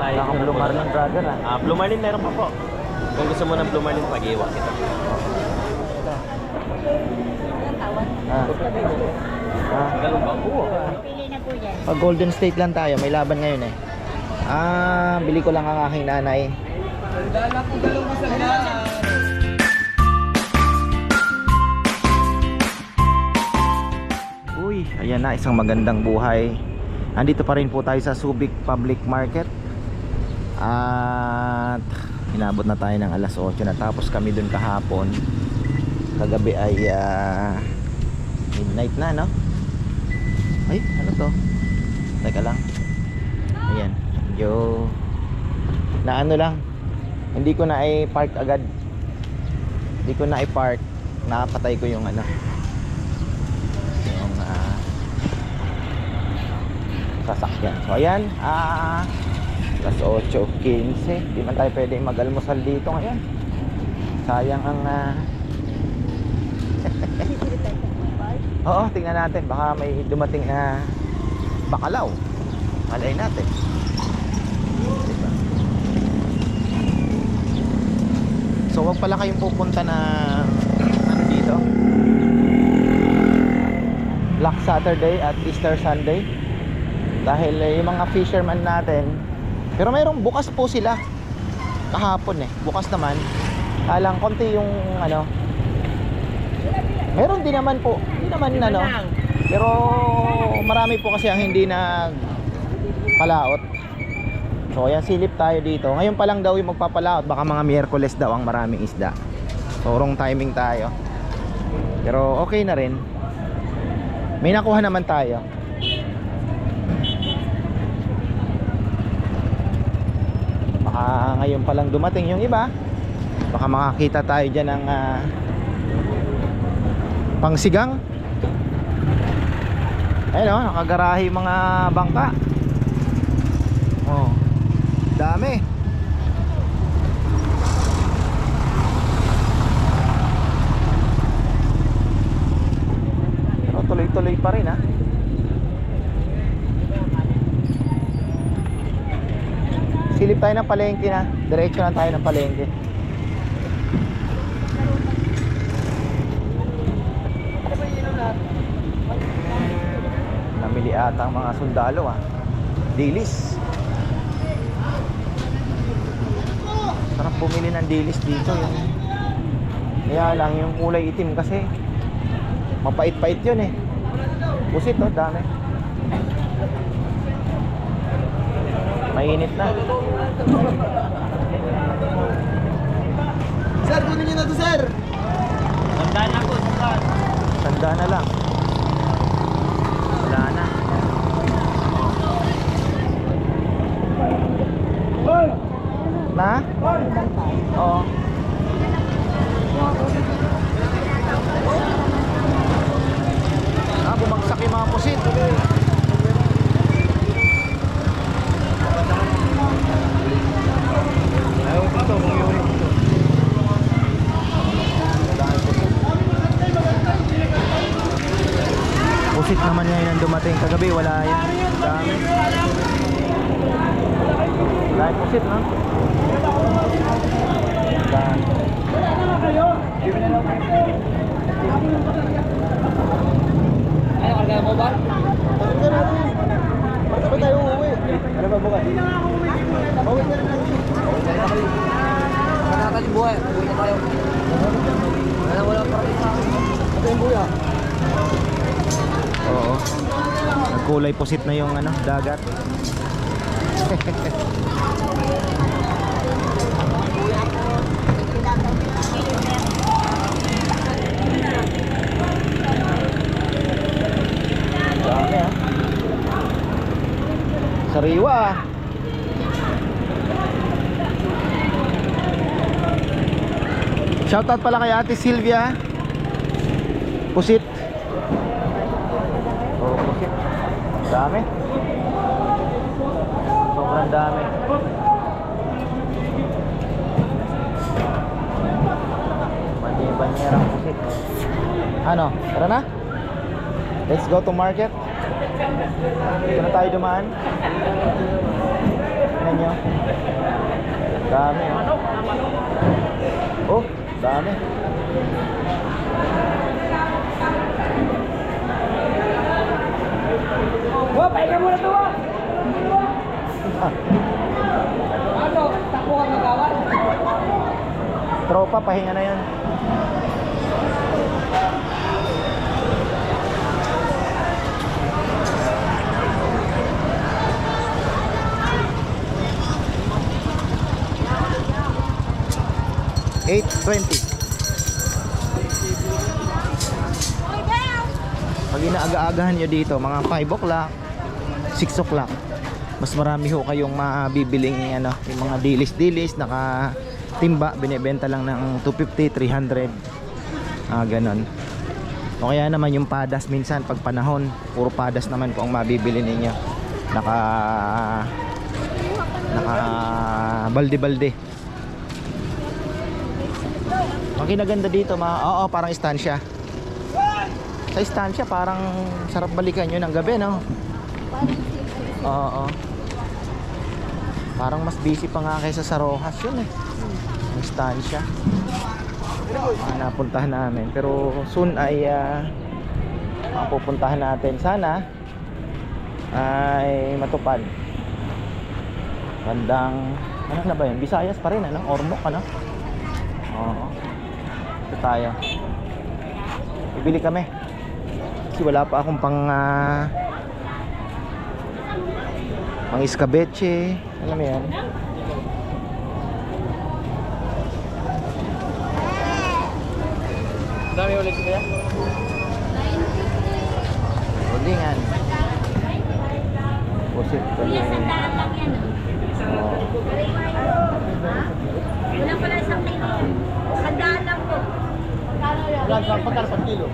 tayo. Wala kang Blue Marlin brother ah. Ah, Blue Marlin meron pa po. Kung gusto mo ng Blue Marlin, pag-iwa kita. Ah. Ah. Ganun ba? Oo. Pili na po yan. Pag Golden State lang tayo, may laban ngayon eh. Ah, bili ko lang ang aking nanay. Uy, ayan na, isang magandang buhay. Andito pa rin po tayo sa Subic Public Market. At inabot na tayo ng alas 8 natapos kami dun kahapon. Kagabi ay ah, midnight na, no? Ay, ano to? Teka lang. Ayan. Yo. Na ano lang. Hindi ko na i-park agad. Hindi ko na i-park. Nakapatay ko yung ano. Yung ah, sasakyan. So ayan. Ah, alas 8.15. Di man tayo pwede mag-almusal dito ngayon. Sayang ang ah, Oo, tingnan natin. Baka may dumating na bakalaw. Malay natin. Diba? So, wag pala kayong pupunta na ano dito? Black Saturday at Easter Sunday. Dahil eh, yung mga fisherman natin, pero mayroong bukas po sila. Kahapon eh. Bukas naman. Alang konti yung ano, Meron din naman po. Hindi naman ano. Pero marami po kasi ang hindi na palaot. So ayan silip tayo dito. Ngayon pa lang daw yung magpapalaot. Baka mga Miyerkules daw ang maraming isda. So wrong timing tayo. Pero okay na rin. May nakuha naman tayo. Baka ngayon pa lang dumating yung iba. Baka makakita tayo dyan ng ah, pangsigang. Ayun o nakagarahe yung mga bangka. Oh dami. Pero tuloy tuloy pa rin ha silip tayo ng palengke na diretso na tayo ng palengke. Namili ata ang mga sundalo ah dilis. Sarap bumili ng dilis dito yung kaya lang yung kulay itim kasi mapait-pait yun eh. Busit oh dami mainit na Sir, kunin nyo na to, sir. Tandaan ako, tandaan. tanda na lang wala na na? oo ah bumagsak yung mga pusit ayaw dito bumiyuhin dito Dahil pusit. Pusit naman ngayon ang dumating kagabi, wala yan. Dami. Wala yung pusit, no? Dami. Ba? Karga natin. Basta ba tayo uuwi? Ano ba bukas? Bawit na rin lang. Bawit na rin ako. Manakal yung buhay. Buhay na tayo. Wala, wala pa rin sa. Ito yung buhay ah. Oo. Nagkulay pusit na yung ano, dagat. Dami ah. Sariwa ah. Shoutout pala kay Ate Sylvia. Pusit. Oh, pusit. Dami. Sobrang dami. Banyerang pusit. Ano? Tara na? Let's go to market. Dito na tayo dumaan. Tingnan nyo. Dami oh. Oh, dami. Oh, pahinga muna to ah! Ano? Takbo ka magawan? Tropa, pahinga na yan. Eight twenty. Pag inaaga-agahan nyo dito, mga 5 o'clock, 6 o'clock, mas marami ho kayong mabibiling ano, yung mga dilis-dilis, naka timba, binebenta lang ng 250, 300. Ah, ganon. O kaya naman yung padas minsan pag panahon, puro padas naman po ang mabibili ninyo. Naka naka balde-balde. Ang kinaganda dito, mga, oo, parang istansya. Sa istansya, parang sarap balikan yun ng gabi, no? Oo. Parang mas busy pa nga kaysa sa Rojas yun eh. Ang istansya. Ah, napuntahan namin. Pero soon ay ah, mapupuntahan natin. Sana ay matupad. Bandang, ano na ba yun? Visayas pa rin, ano? Ormoc, ano? Oo. Tayo. Bibili kami. Kasi wala pa akong pang ah, pang iskabeche. Alam mo yan? Dami ulit kaya? Ulingan. Pusit ko Kuya, sandaan lang yan. Oo. Wala pala isang kilo. Sandaan lang po. Magkano yan? Pagkano pag kilo?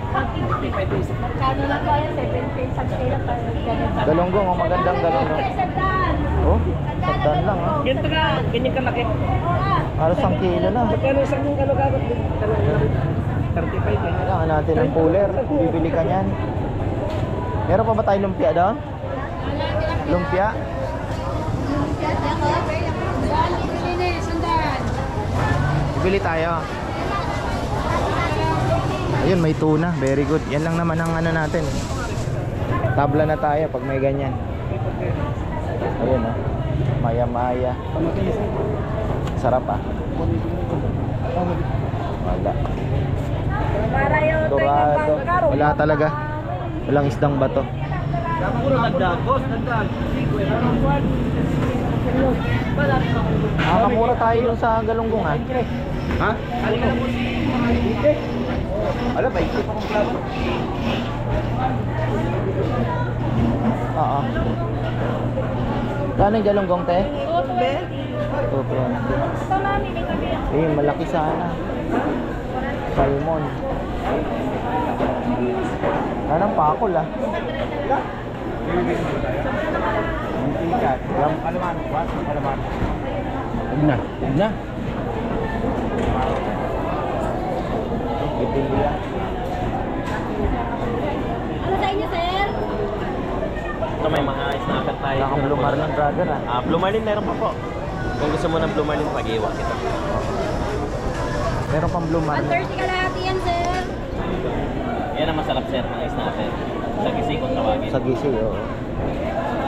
Magkano lang po yan? 70 isang kilo. Ganun. Galonggong, ang magandang galonggong. Oh, sagdan lang oh. Ganito ka, ganyan kalaki. Halos ang kilo na. Magkano isang ano kagat? 35 eh. Kailangan natin ng cooler. Bibili ka niyan. Meron pa ba tayong lumpia daw? Lumpia? Bibili tayo. Ayun, may tuna. Very good. Yan lang naman ang ano natin. Tabla na tayo pag may ganyan. Ayun oh. Maya-maya. Sarap ah. Wala. Dorado. Wala talaga. Walang isdang bato. Ah, kamura tayo sa galunggungan. Ha? Alam ba, isip akong plano. Oo. Kano yung galunggong, te? Ope. Kami. Eh, malaki sana. Salmon. Anong pakol ah? Tikat. Alam, alaman? Alaman. Huwag na. Huwag na. Ano sa inyo, sir? Ito may mga snacker tayo. Wala kang blue marlin brother ah. Ah, Blue Marlin meron pa po. Kung gusto mo ng Blue Marlin, pag-iwa kita. Meron pang blue marlin. 130 kalahati yan, sir. Yan ang masarap sir, mga snacker. Sa gisi kung tawagin. Sa gisi, oo.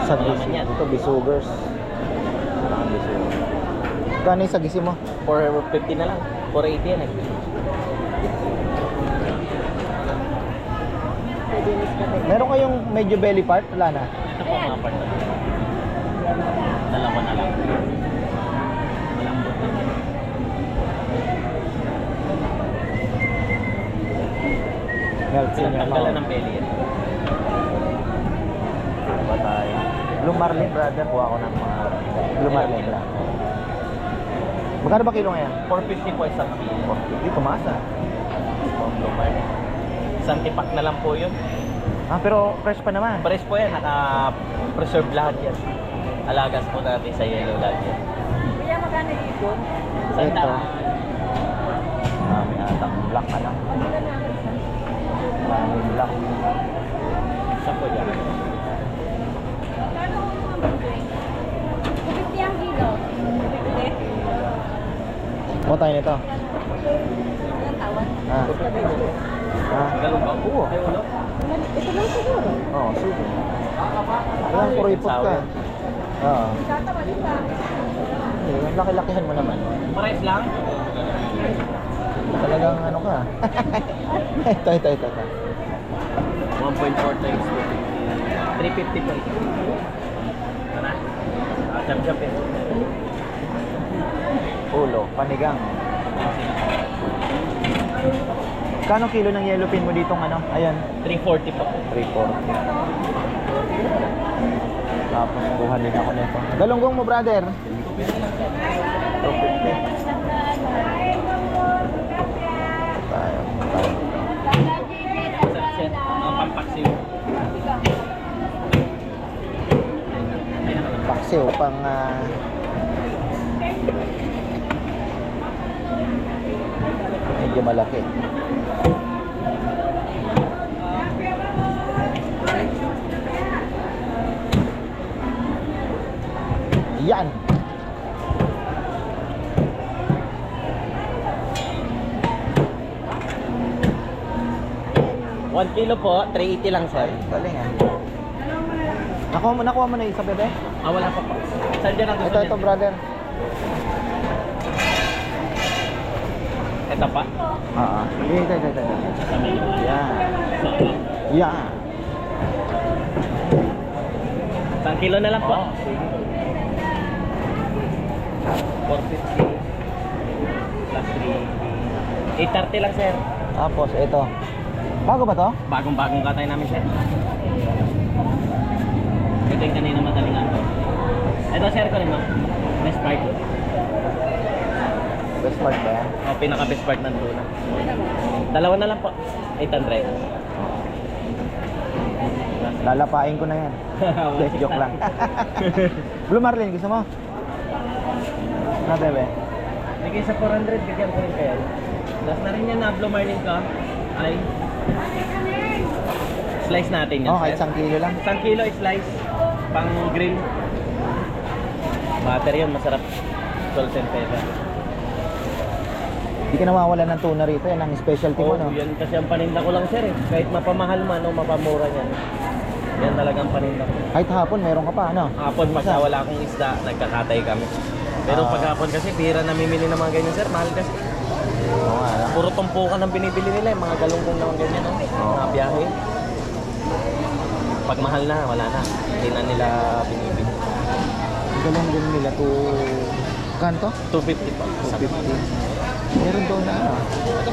Sa Wala gisi. Ito, bisugers. Kano yung sa gisi mo? 450 na lang. 480 yan eh. Meron kayong medyo belly part? Wala na. Ito po mga part. Dalawa na lang. Malambot na in your Sinatanggalan mouth. ng belly yan. Ano ba tayo? Blue marlin brother. Kuha ko ng mga blue marlin lang. Magkano ba kilo ngayon? 450 po isang kilo. Hindi, tumaas ah. Oh, Blue Marlin. Isang tipak na lang po yun. Ah, pero fresh pa naman. Pares po yan, naka-preserve lahat yan. Alagas po natin sa yellow lahat yan. Kuya, magkano dito? Ito. Ah, may atang black ano. Maraming black. Isa po yan. 250 ang kilo. Kuha tayo nito. Ilang tawad? Ah. Ah. Galong ba? Oo. Ito lang siguro. Oo, sige. Alam, kuripot ka. Oo. Tatawa din ba? Ang laki-lakihan mo naman. Pares lang? Talagang ano ka. ito, ito, ito, ito. 1.4 times 250. 350 po ito. Ah, jump-jump eh. Ulo, panigang. Kano kilo ng yellow pin mo dito ano? Ayan, 340 po. 340. Tapos kuha din ako nito. Galunggong mo, brother. 250. Tayo, tayo. Pampaksiw. Paksiw pang ah, medyo malaki. Yan. One kilo po, 380 lang sir. Galing ah. Nakuha mo, nakuha mo na isa, bebe? Ah, wala pa po. Saan dyan ang gusto Ito, ito, brother. Ito pa? Ah, ah. Ito, ito, ito, ito. So, Yan. isang kilo na lang po. Oo, sige. 450 plus 3 830 lang sir. Tapos, ito. Bago ba to? Bagong-bagong katay namin sir. Ito yung kanina madaling ako. Ito sir ko rin ma'am. Best part. Best part ba yan? O, pinaka best part ng tuna. Dalawa na lang po. 800. Lalapain ko na yan. Hindi, joke lang. Blue Marlin, gusto mo? Na, bebe? Bigay sa 400, bigyan ko rin kayo. Last na rin yan na Blue Marlin ka. Ay. Slice natin yan. Oh, kahit isang kilo lang. Isang kilo slice. Pang grill. Butter yun, masarap. Salt and pepper. Hindi ka nawawala ng tuna rito. Yan ang specialty mo, no? yan kasi ang paninda ko lang sir eh. Kahit mapamahal man o mapamura niyan. Yan talagang paninda ko. Kahit hapon, meron ka pa, ano? Hapon pagka wala akong isda, nagkakatay kami. Pero Ah. pag hapon kasi, pira namimili ng mga ganyan sir, mahal kasi. Oo nga, ano? Puro tumpukan ang binibili nila, yung mga galunggong naman ganyan, no? Mga biyahe. Pag mahal na, wala na. Hindi na nila binibili. Ang galing din nila to... Kanto? 250 pa. 250. Meron doon na, ano?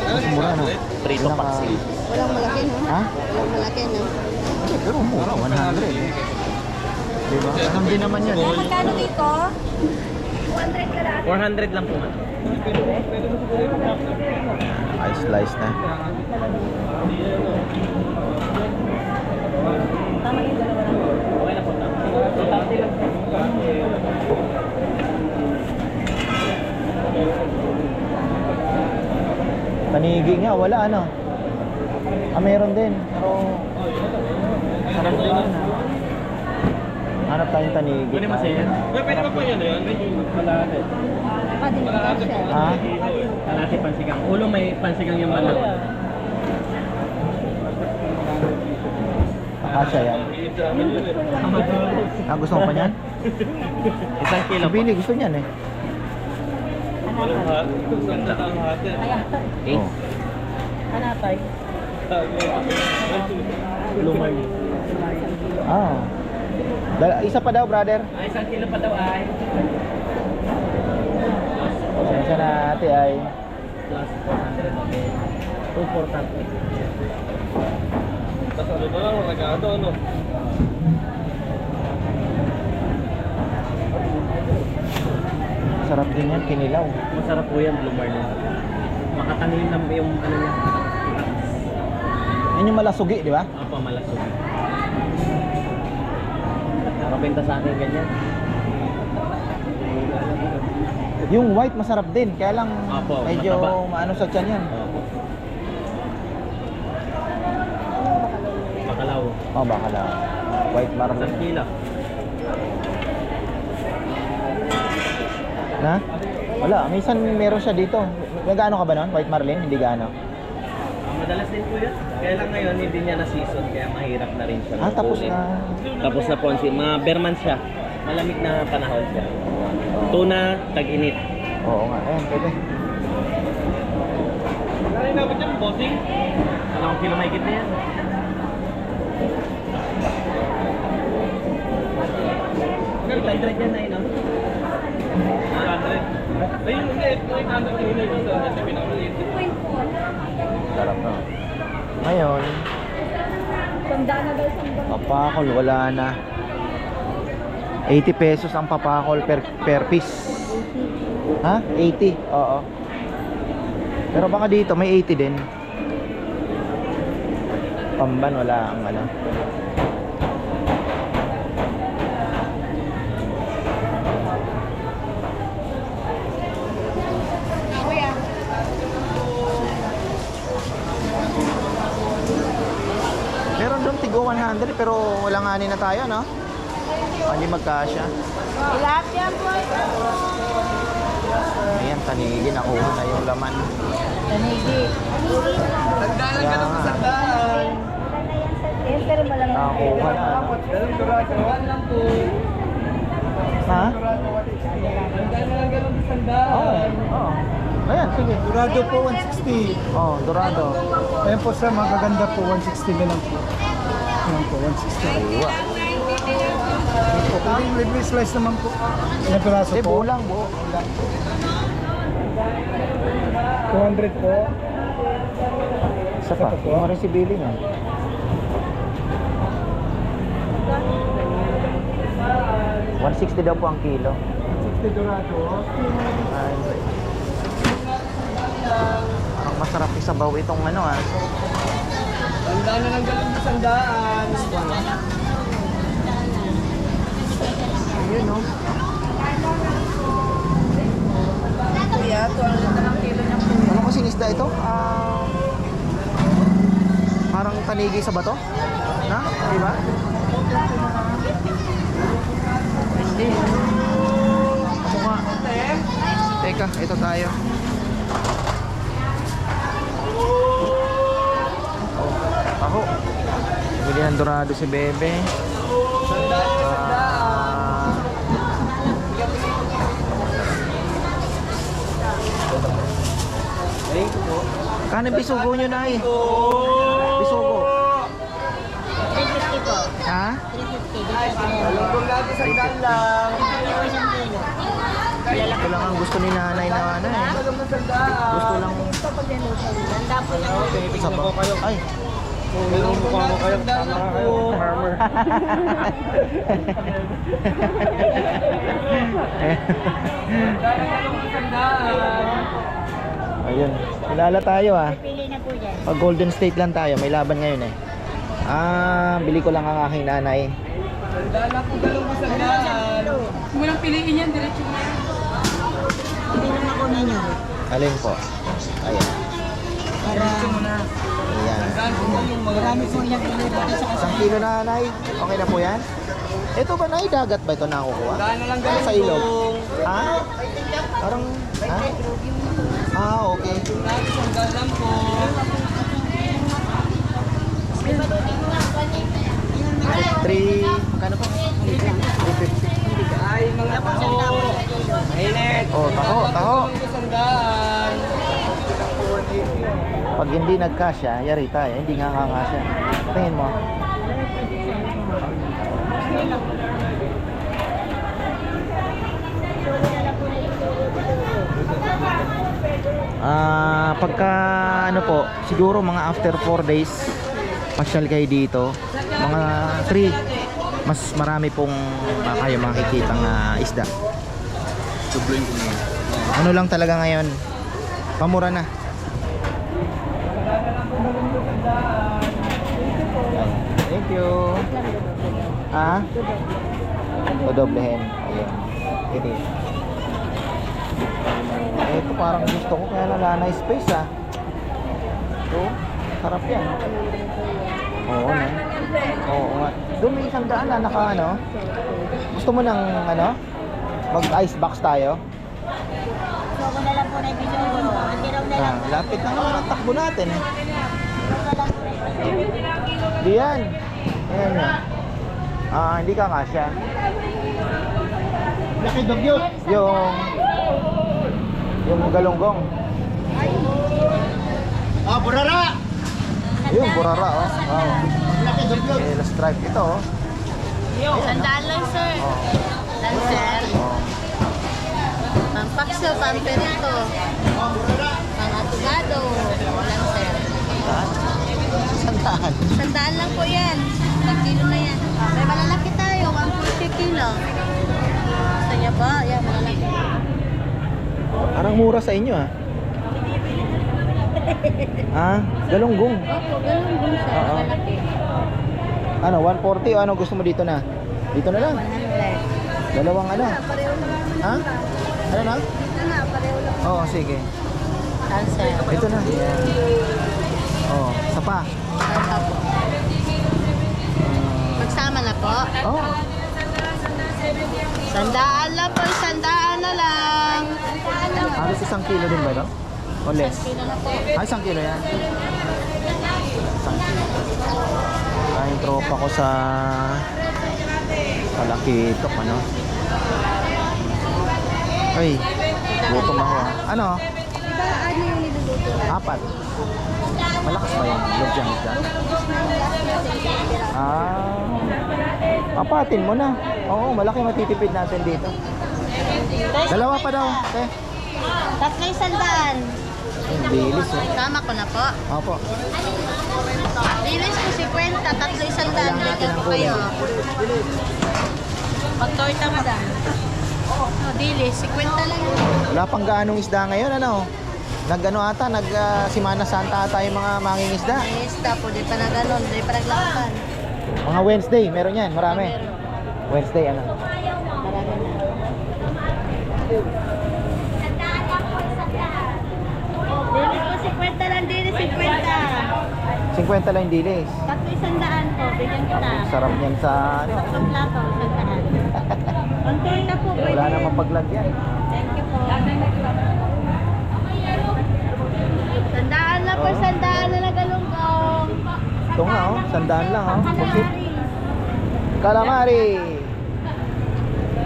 Mas mura, no? Prito Pinaka- paksi. Walang malaki, no? Ha? Walang malaki, no? Pero mura, 100. Diba? Ganun din naman yan. eh. Magkano dito? 200 ka lang. 400 lang po man. Ay, slice na. Tama yung dalawa lang. Okay na po. 230 lang. Panigi nga, wala ano. Ah, meron din. Pero... Hanap tayo na. Hanap tayong tanigi. Pwede masaya. Pwede pa po yun yun. Malate. Mo ba siya? Ha? Malate pansigang. Ulo may pansigang yung malo. Akasya yan. Ah, gusto mo pa niyan? Isang kilo po. Gusto niyan eh. Kaya, Eight. Oh. hanapay. Lumar. Ah. Dal- isa pa daw, brother. Ay, isang kilo pa daw ay. Pasensya na ate ay. Plus 400 okay. 240. Tapos ano ba lang, nagkakato ano? Sarap din yan, kinilaw. Masarap po yan, Blue Marlin. Makatangin na yung ano niya. Yan yung malasugi, di ba? Apa malasog. Nakapinta sa akin ganyan. Yung white masarap din, kaya lang Apo, medyo mataba. maano sa tiyan yan. Opo. Bakalaw. Oh, baka lang. White Isang marble. kilo. Na? Wala, minsan meron siya dito. Nagano ka ba nun? White Marlin? Hindi gaano. Ah, madalas din po yun. Kaya lang ngayon, hindi niya na-season, kaya mahirap na rin siya. Ah, tapos na. Tapos na po, si mga Berman siya. Malamig na panahon siya. Tuna, tag-init. Oo nga, ayan, pwede. Kaya nga ba dyan, bossing? Dalawang kilo mahigit na yan. Eight hundred yan na yun, no? 800? Ayun, hindi. 800 yun yun. Kasi pinakamaliit. Sarap na. Ngayon, Sanda na daw sanda. papakol, wala na. 80 pesos ang papakol per, per piece. Ha? 80? Oo. Pero baka dito may 80 din. Pamban wala ang ano. Kuya. Meron doon tigo 100 pero wala nga na tayo, no? Hindi magkasya. Tilapia po. Ayan, tanigin. Nakuha na yung laman. Tanigi. Tandaan Kaya nga. Yes, pero malamang. Nakakuha na. Ha? Oo. sandaan. Oo. Ayan, sige. Dorado po 160. Oh, dorado. Ayan po sa magaganda po 160 na lang po. Ayan po 160. Iwa. Ayan po. Pwedeng libre slice naman po. Ilang piraso Eh, po? bulang, buo. 200 po. Isa pa. Ito po. Rin si Billy nga. $160 daw po ang kilo. 160 Dorado. Ay. Parang masarap isabaw itong ano ah. Tandaan na lang ganun sa sandaan. Yun no. Kuya, 200 na lang kilo ng puno. Ano kasing isda ito? Ah, parang tanigi sa bato? Na? Di ba? Hindi. Kamukha. Teka, ito tayo. Taho. Bili ng dorado si Bebe. Ah, Kano bisugo nyo na eh? Bisugo. 350 po. Ha? 350. Lugong lagi sandaan lang. Ito lang ang gusto ni nanay na ano eh. Gusto lang. Tanda po lang. sabaw. Ay, Lugong lagi sandaan lang po. Tandaan na ganun sa sandaan. ayun. Kilala tayo ah. Na po. Pag Golden State lang tayo, may laban ngayon eh. Ah, bili ko lang ang aking nanay. Tandaan na po ganun sa sandaan. Walang piliin yan, diretso na. Hindi naman ako ninyo. Alin po? Ayan. Po yung mga Marami po kilo dito sa Isang kilo na nanay. Okay na po yan? Ito ba nay? Dagat ba ito nakukuha? Tandaan na lang ganun Sa ilog? po. Ha? Parang, ha? Ah, okay. Sandaan lang po. Three, magkano? 350. Ay, mga taho. Init. Oh, taho, taho. Sa sandaan. Pag hindi nagkasya, yari tayo. Hindi nga kakasya. Tingin mo. Ah, pagka ano po, siguro mga after 4 days pasyal kayo dito. Mga 3 mas marami pong uh, kayo makikita ng isda. Ano lang talaga ngayon? Pamura na. Thank you. Ha? Dodoblehin. Ayun. Ito. Ito parang gusto ko kaya wala na space ah. Ito, sarap yan. Oo na. Oo nga. Doon may isang daan na naka ano. Gusto mo ng ano? Mag ice box tayo? Ako na lang po na ibigay ko. Hindi raw na Ah, lapit na naman ang takbo natin eh. Di yan. Ayan na. Ah, hindi ka kasya. Laki dugyot. Yung yung galunggong. Ah, burara. Yung burara oh. Wow. Laki dugyot. Eh, stripe ito oh. Sandaan lang, sir. Oh. Sir. oh. Pampakso, pamperito. Pangatugado. Walang, sir. Sandaan. Sandaan lang po yan. Isang kilo na yan. May malalaki tayo, 140 kilo. Gusto niya ba? Yan, malalaki. Parang mura sa inyo ah. ah, galunggong. Opo, ganun din siya. Oo. Malaki. Ano, 140 o ano gusto mo dito na? Dito na lang. 100. Dalawang ano? Pareho lang. Ha? Ano na? Ito na, pareho lang. Oo, sige. Saan, sir? Ito na. Sandaan lang po, sandaan na lang. halos isang kilo din ba ito? O less? Po. Ah, isang kilo yan. Isang kilo. Yung tropa ko sa Palakitok, ano? Ay, gutom ako. ah. Ano? Ano yung niluluto na? Apat. Malakas ba yung lodyang isda? Ah. Apatin mo na. Oo, malaki matitipid natin dito. Dalawa pa daw. Okay. Tatlo yung sandaan. Ang bilis eh. Tama ko na po. Opo. Dilis ko 50, tatlo yung sandaan. Bigyan ko kayo. kulay. Pag-torta mo dan. Oh, dilis, 50 lang yun. Wala pang gaanong isda ngayon, ano? Nag-ano ata, nag Simana Santa ata yung mga manging isda. May isda po, di pa na ganun, di pa naglakapan. Mga Wednesday, meron yan, marami. Wednesday, ano? Marami na. Dilis ko 50 lang, dilis 50. 50 lang dilis. Tatlo yung sandaan po, bigyan kita. Sarap niyan sa, ano? Tatlong plato, sandaan. Ang torta po, pwede. Wala namang paglagyan. Thank you po. Sandaan na po, Oo. sandaan na nagalunggong. Ito nga, oh. Sandaan lang, oh. Pusit. Calamari!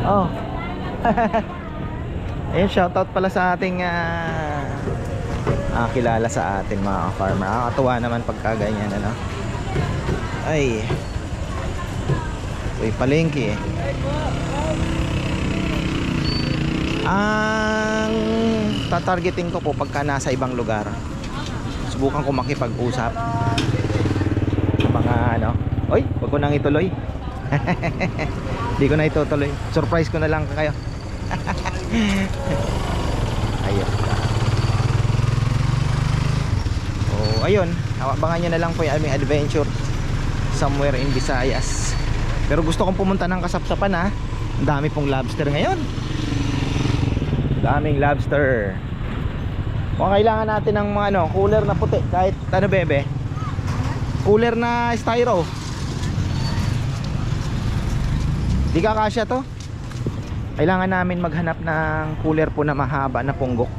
Oh. Ayun, shoutout pala sa ating ah, ah, kilala sa atin mga farmer. Nakakatuwa naman pagka ganyan, ano? Ay. Uy, palengke eh. Ang tatargeting ko po pagka nasa ibang lugar. Subukan ko makipag-usap ano. Oy, wag ko nang ituloy. Hindi ko na itutuloy. Surprise ko na lang kayo. ayun. Oh, ayun. Abangan nyo na lang po yung aming adventure somewhere in Visayas. Pero gusto kong pumunta ng kasapsapan ha. Ang dami pong lobster ngayon. Daming lobster. Kung kailangan natin ng mga ano, cooler na puti kahit ano bebe. Cooler na styro. Di ka kasya to? Kailangan namin maghanap ng cooler po na mahaba na punggok.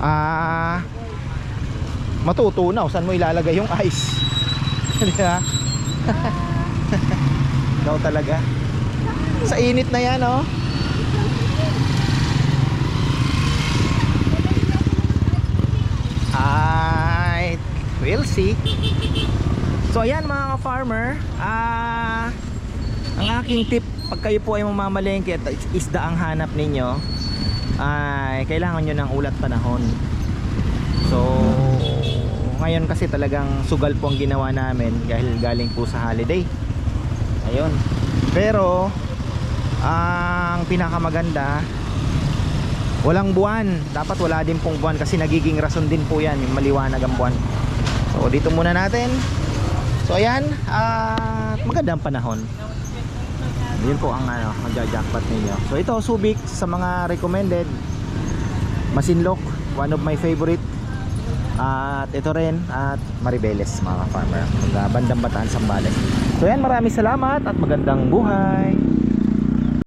Ah, matutunaw. Saan mo ilalagay yung ice? Di ba? Ikaw talaga. Sa init na yan, oh. Alright, we'll see. So ayan mga farmer, ah ang aking tip pag kayo po ay mamamalengke at isda ang hanap ninyo ay kailangan nyo ng ulat panahon. So ngayon kasi talagang sugal po ang ginawa namin dahil galing po sa holiday. Ayun. Pero ang pinakamaganda walang buwan. Dapat wala din pong buwan kasi nagiging rason din po yan yung maliwanag ang buwan. So dito muna natin. So ayan, at magandang panahon. Yun po ang ano, magja-jackpot ninyo. So ito Subic sa mga recommended. Masinlok, one of my favorite. At ito rin at Maribeles mga farmer. Mga bandang bataan Sambales. So yan, maraming salamat at magandang buhay.